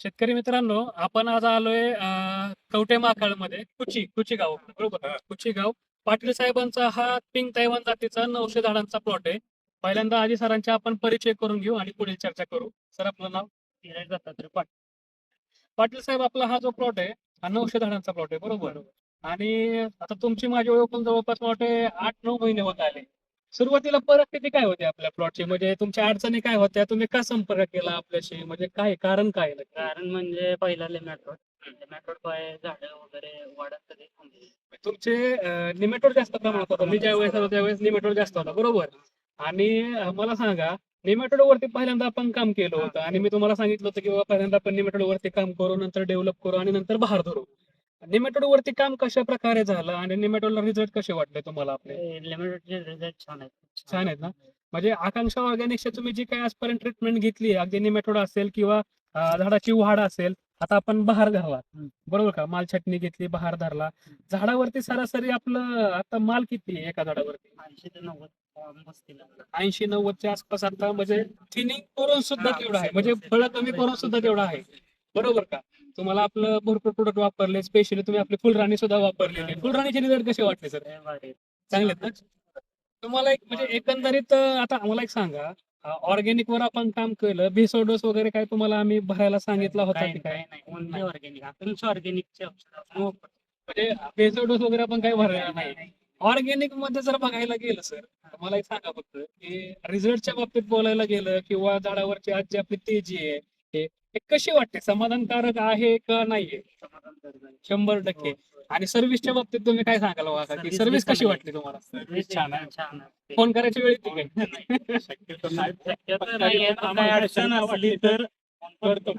शेतकरी मित्रांनो आपण आज आलोय अं, कवठे माकाळमध्ये कुची कुची गाव बरोबर? कुची गाव. पाटील साहेबांचा हा पिंक तैवान जातीचा नऊशे झाडांचा प्लॉट आहे. पहिल्यांदा आजी सरांचा आपण परिचय करून घेऊ आणि पुढील चर्चा करू. सर आपलं नाव? धीरज दत्तात्रय पाटील. पाटील साहेब आपला हा जो प्लॉट आहे हा नऊशे झाडांचा प्लॉट आहे बरोबर? आणि आता तुमची माझी ओळख पण जवळपास प्लॉट आहे आठ नऊ महिने होत आले. सुरुवातीला परिस्थिती काय होती आपल्या प्लॉटची म्हणजे तुमच्या अडचणी काय होत्या? तुम्ही का संपर्क केला आपल्याशी? म्हणजे काय कारण काय नक्की? कारण म्हणजे पहिला लेमॅट्रोड लेमॅट्रोड पाय झाडं वगैरे वाढत कधी थांबली. तुमचे निमेटोड जास्त प्रमाणात होतं. मी ज्या वेळेस होतो त्यावेळेस निमेटोड जास्त होता. बरोबर? आणि अं, मला सांगा निमेटोड वरती पहिल्यांदा आपण काम केलं होतं. आणि मी तुम्हाला सांगितलं होतं की बाबा पहिल्यांदा आपण निमेटोड वरती काम करू नंतर डेव्हलप करू आणि नंतर बहार धरू. निमेटोड वरती काम कशा प्रकारे झालं आणि निमेटोडला रिझल्ट कसे वाटले तुम्हाला आपले? रिझल्ट छान आहेत. छान आहेत ना? म्हणजे आकांक्षा ऑर्गॅनिकच्या तुम्ही जी काही आजपर्यंत ट्रीटमेंट घेतली अगदी निमेटोड असेल किंवा अं, झाडाची वाढ असेल आता आपण बहार धरला हम्म. बरोबर का? माल छटणी घेतली बहार धरला. झाडावरती सरासरी आपलं आता माल किती आहे एका झाडावरती? ऐंशी ते नव्वद बसतील ऐंशी नव्वदच्या आसपास आता म्हणजे थिनिंग करून सुद्धा हा, तेवढं आहे. म्हणजे फळं कमी करून सुद्धा तेवढं आहे. बरोबर का? तुम्हाला आपलं भरपूर प्रोडक्ट वापरले स्पेशली तुम्ही आपली फुलराणी सुद्धा वापरलेली फुलराणीचे रिझल्ट कसे वाटले सर. चांगले आहेत ना? तुम्हाला एक म्हणजे एकंदरीत आता आम्हाला एक सांगा. ऑर्गॅनिक वर आपण काम केलं भेसळ डोस वगैरे काय तुम्हाला आम्ही भरायला सांगितला होता काय? नाही. ऑर्गॅनिक ऑर्गॅनिकचे म्हणजे भेसळ डोस वगैरे आपण काही भरलेला नाही ऑर्गॅनिकमध्ये जर बघायला गेलं सर मला एक सांगा फक्त. की रिझल्टच्या बाबतीत बोलायला गेलं किंवा झाडावरची आज जी आपली तेजी आहे हे हे कशी वाटते? समाधानकारक आहे का नाहीये? शंभर टक्के. आणि सर्व्हिसच्या बाबतीत तुम्ही काय सांगाल बाबा की Service सर्व्हिस कशी वाटली तुम्हाला? सर्विस छान आहे. छान आहे. फोन करायची वेळ येते काय? शक्यतो नाही. शक्यतो आहे, अडचण असली तर करतो.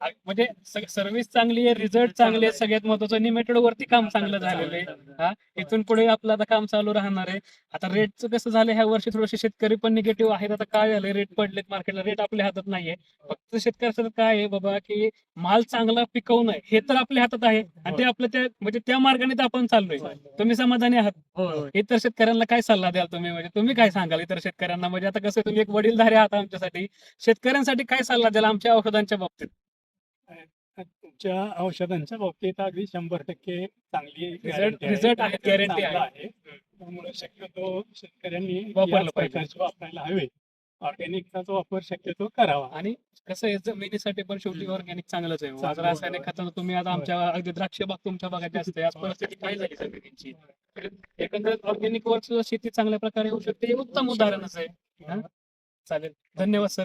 म्हणजे सर्व्हिस चांगली आहे रिझल्ट चांगले आहेत सगळ्यात महत्वाचं निमेटेड वरती काम चांगलं झालेलं आहे. हा इथून पुढे आपलं आता काम चालू राहणार आहे. आता रेटचं कसं झालं ह्या वर्षी थोडेसे शेतकरी पण निगेटिव्ह आहेत. आता काय झालंय रेट पडलेत मार्केटला रेट आपल्या हातात नाहीये. फक्त शेतकऱ्याचं काय आहे बाबा की माल चांगला पिकवणं हे तर आपल्या हातात आहे. आणि ते आपलं त्या म्हणजे त्या मार्गाने तर आपण चाललोय. तुम्ही समाधानी आहात. इतर शेतकऱ्यांना काय सल्ला द्याल तुम्ही? म्हणजे तुम्ही काय सांगाल इतर शेतकऱ्यांना? म्हणजे आता कसं तुम्ही एक वडीलधारे आहात आमच्यासाठी. शेतकऱ्यांसाठी काय सल्ला द्याल आमच्या औषधांच्या बाबतीत? तुमच्या औषधांच्या बाबतीत अगदी शंभर टक्के चांगली रिझल्ट आहे. गॅरंटी आहे. त्यामुळे शक्यतो शेतकऱ्यांनी वापरलं याच पाहिजे. प्रकारचे वापरायला हवे. ऑर्गॅनिकचा जो वापर शक्यतो करावा. आणि कसं आहे जमिनीसाठी पण शेवटी ऑर्गॅनिक चांगलंच आहे आज चांगलं. रासायनिक खतानं तुम्ही आज आमच्या अगदी द्राक्ष बाग तुमच्या भागात जास्त आहे. आज परिस्थिती काय झाली जमिनीची? एकंदरीत ऑर्गॅनिक वर सुद्धा शेती चांगल्या प्रकारे होऊ शकते हे उत्तम उदाहरणच आहे. हा? चालेल. धन्यवाद सर